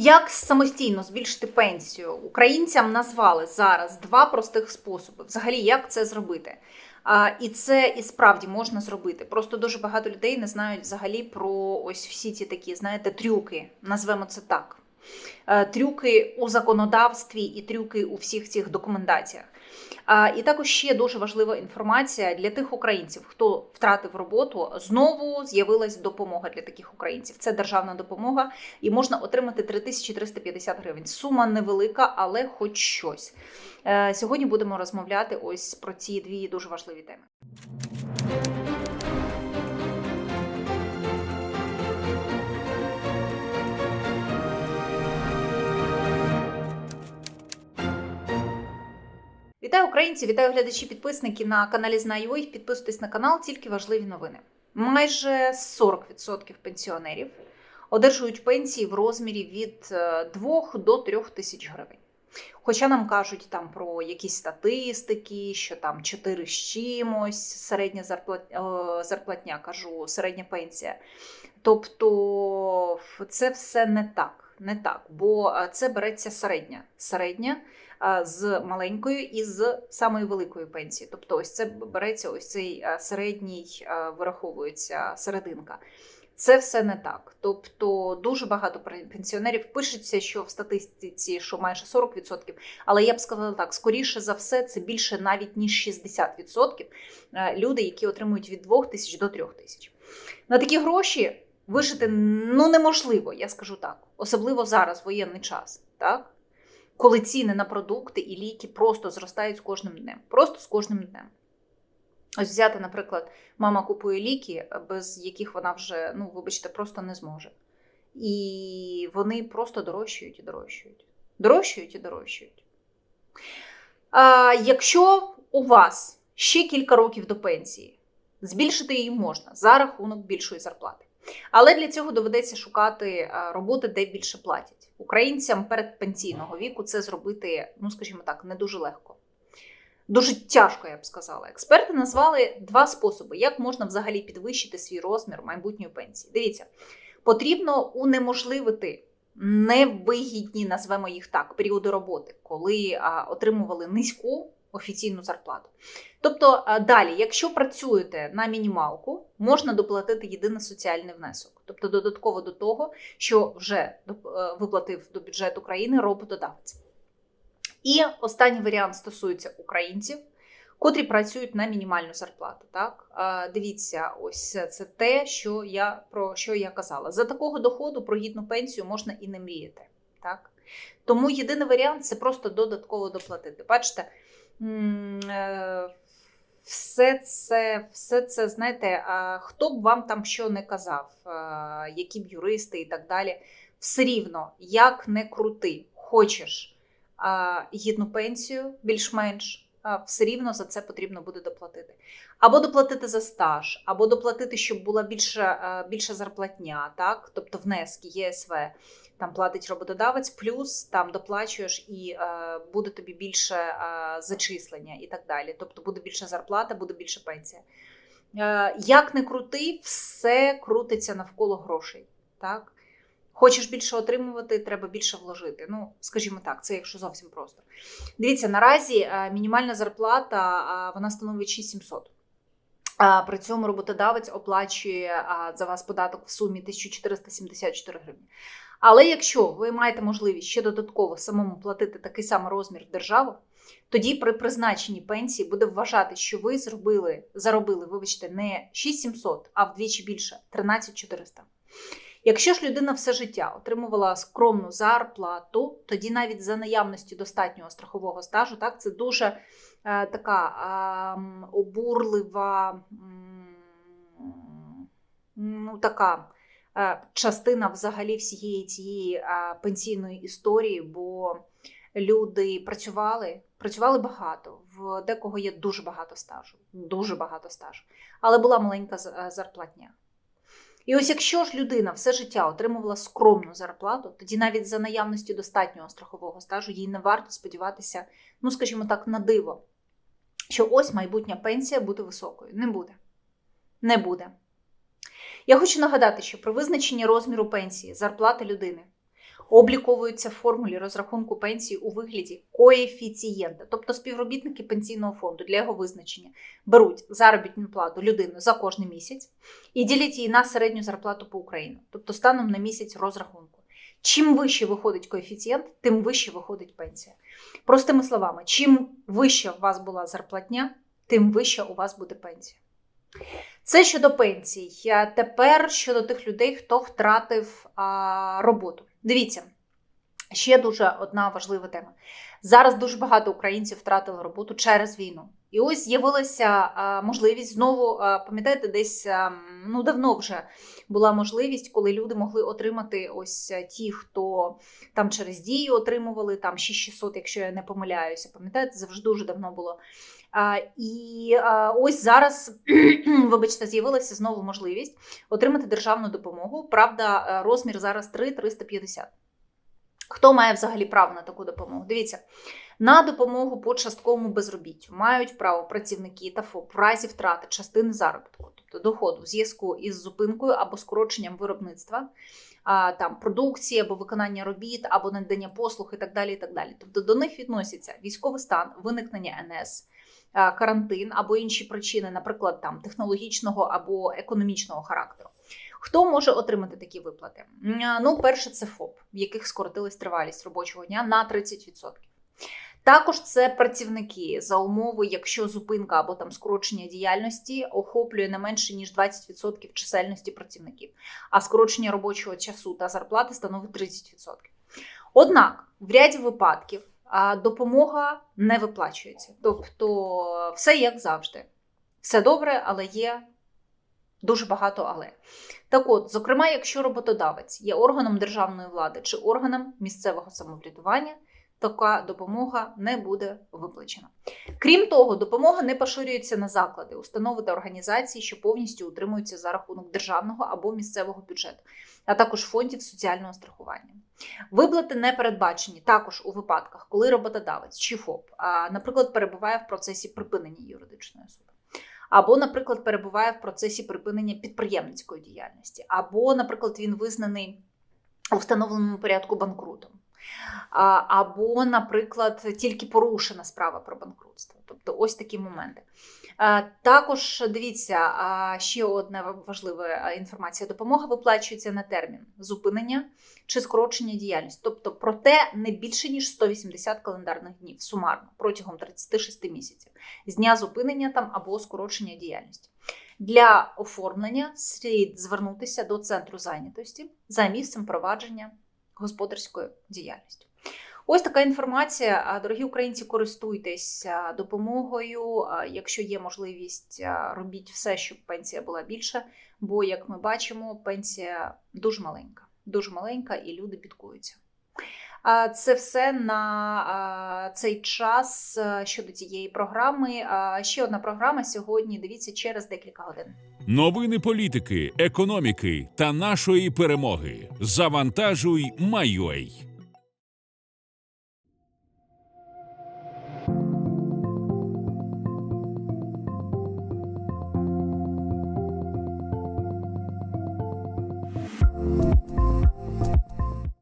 Як самостійно збільшити пенсію? Українцям назвали зараз два простих способи. Взагалі, як це зробити? А, і це і справді можна зробити. Просто дуже багато людей не знають взагалі про ось всі ці такі, знаєте, трюки, назвемо це так. Е, Трюки у законодавстві і трюки у всіх цих документаціях. І також ще дуже важлива інформація для тих українців, хто втратив роботу. Знову з'явилась допомога для таких українців. Це державна допомога, і можна отримати 3350 гривень. Сума невелика, але хоч щось. Е, Сьогодні будемо розмовляти ось про ці дві дуже важливі теми. Вітаю українці, вітаю глядачі, підписники на каналі Знаю.ua. Підписуйтесь на канал, тільки важливі новини. Майже 40% пенсіонерів одержують пенсії в розмірі від 2 до 3 тисяч гривень. Хоча нам кажуть там про якісь статистики, що там 4 з чимось, середня зарплатня, зарплатня кажу, середня пенсія. Тобто це все не так. Не так, бо це береться середня. середня з маленькою і з самої великої пенсії. Тобто, ось це береться ось цей середній, вираховується серединка. Це все не так. Тобто дуже багато пенсіонерів пишеться, що в статистиці, що майже 40%, але я б сказала так: скоріше за все, це більше навіть ніж 60% люди, які отримують від 2 тисяч до 3 тисяч. На такі гроші вижити ну неможливо, я скажу так, особливо зараз, воєнний час, так? Коли ціни на продукти і ліки просто зростають з кожним днем. Просто з кожним днем. Ось взяти, наприклад, мама купує ліки, без яких вона вже, ну, вибачте, просто не зможе. І вони просто дорожчають і дорожчають. Дорожчають і дорожчають. А Якщо у вас ще кілька років до пенсії, збільшити її можна за рахунок більшої зарплати. Але для цього доведеться шукати роботи, де більше платять. Українцям перед пенсійного віку це зробити, ну скажімо так, не дуже легко. Дуже тяжко, я б сказала. Експерти назвали два способи, як можна взагалі підвищити свій розмір майбутньої пенсії. Дивіться, потрібно унеможливити невигідні, назвемо їх так, періоди роботи, коли а, отримували низьку офіційну зарплату. Тобто, далі, якщо працюєте на мінімалку, можна доплатити єдиний соціальний внесок, тобто додатково до того, що вже виплатив до бюджету країни роботодавець. І останній варіант стосується українців, котрі працюють на мінімальну зарплату. Так, дивіться, ось це те, що я про що я казала. За такого доходу про гідну пенсію можна і не мріяти. Так? Тому єдиний варіант це просто додатково доплатити. Бачите, все це, все це, знаєте, хто б вам там що не казав, які б юристи і так далі, все рівно, як не крути, хочеш гідну пенсію, більш-менш, все рівно за це потрібно буде доплатити. Або доплатити за стаж, або доплатити, щоб була більша більша зарплатня, так? тобто внески, ЄСВ, там платить роботодавець, плюс там доплачуєш і е, буде тобі більше е, зачислення і так далі. Тобто буде більша зарплата, буде більша пенсія. Е, як не крути, все крутиться навколо грошей. так? Хочеш більше отримувати, треба більше вложити. Ну, скажімо так, це якщо зовсім просто. Дивіться, наразі мінімальна зарплата вона становить 6700. При цьому роботодавець оплачує за вас податок в сумі 1474 гривні. Але якщо ви маєте можливість ще додатково самому платити такий самий розмір державу, тоді при призначенні пенсії буде вважати, що ви зробили, заробили, вибачте, не 6700, а вдвічі більше 13400. Якщо ж людина все життя отримувала скромну зарплату, тоді навіть за наявності достатнього страхового стажу, так це дуже е, така е, обурлива, ну така е, частина взагалі всієї цієї е, пенсійної історії, бо люди працювали, працювали багато. В декого є дуже багато стажу, дуже багато стажу, але була маленька е, зарплатня. І ось якщо ж людина все життя отримувала скромну зарплату, тоді навіть за наявності достатнього страхового стажу їй не варто сподіватися, ну скажімо так, на диво, що ось майбутня пенсія буде високою. Не буде. Не буде. Я хочу нагадати, що при визначенні розміру пенсії зарплати людини обліковуються формулі розрахунку пенсії у вигляді коефіцієнта, тобто співробітники пенсійного фонду для його визначення беруть заробітну плату людини за кожний місяць і ділять її на середню зарплату по Україні, тобто станом на місяць розрахунку. Чим вище виходить коефіцієнт, тим вище виходить пенсія. Простими словами, чим вища у вас була зарплатня, тим вища у вас буде пенсія. Це щодо пенсій. Тепер щодо тих людей, хто втратив а, роботу. Дивіться, ще дуже одна важлива тема. Зараз дуже багато українців втратили роботу через війну. І ось з'явилася можливість знову, пам'ятаєте, десь ну давно вже була можливість, коли люди могли отримати ось ті, хто там через дію отримували там 6600, якщо я не помиляюся. Пам'ятаєте, завжди дуже давно було. І ось зараз, вибачте, з'явилася знову можливість отримати державну допомогу. Правда, е, розмір зараз 3 350. Хто має взагалі право на таку допомогу? Дивіться, на допомогу по частковому безробіттю мають право працівники та ФОП в разі втрати частини заробітку, тобто доходу в зв'язку із зупинкою або скороченням виробництва, а, там продукції або виконання робіт, або надання послуг і так далі. І так далі. Тобто до них відносяться військовий стан, виникнення НС. Карантин або інші причини, наприклад, там технологічного або економічного характеру. Хто може отримати такі виплати? Ну, перше, це ФОП, в яких скоротилась тривалість робочого дня на 30%. Також це працівники за умови, якщо зупинка або там скорочення діяльності охоплює не менше ніж 20% чисельності працівників, а скорочення робочого часу та зарплати становить 30%. Однак, в ряді випадків допомога не виплачується. Тобто, все як завжди. Все добре, але є дуже багато але. Так от, зокрема, якщо роботодавець є органом державної влади чи органом місцевого самоврядування, така допомога не буде виплачена. Крім того, допомога не поширюється на заклади, установи та організації, що повністю утримуються за рахунок державного або місцевого бюджету, а також фондів соціального страхування. Виплати не передбачені також у випадках, коли роботодавець чи ФОП, наприклад, перебуває в процесі припинення юридичної особи. Або, наприклад, перебуває в процесі припинення підприємницької діяльності, або, наприклад, він визнаний у встановленому порядку банкрутом. Або, наприклад, тільки порушена справа про банкрутство. Тобто ось такі моменти. Також дивіться, ще одна важлива інформація: допомога виплачується на термін зупинення чи скорочення діяльності, тобто проте не більше ніж 180 календарних днів сумарно протягом 36 місяців з дня зупинення там або скорочення діяльності. Для оформлення слід звернутися до центру зайнятості за місцем провадження господарської діяльністю. Ось така інформація. Дорогі українці, користуйтесь допомогою. Якщо є можливість, робіть все, щоб пенсія була більша. Бо, як ми бачимо, пенсія дуже маленька, дуже маленька, і люди бідкуються. Це все на цей час щодо цієї програми. Ще одна програма сьогодні. Дивіться через декілька годин. Новини політики, економіки та нашої перемоги. Завантажуй, майой.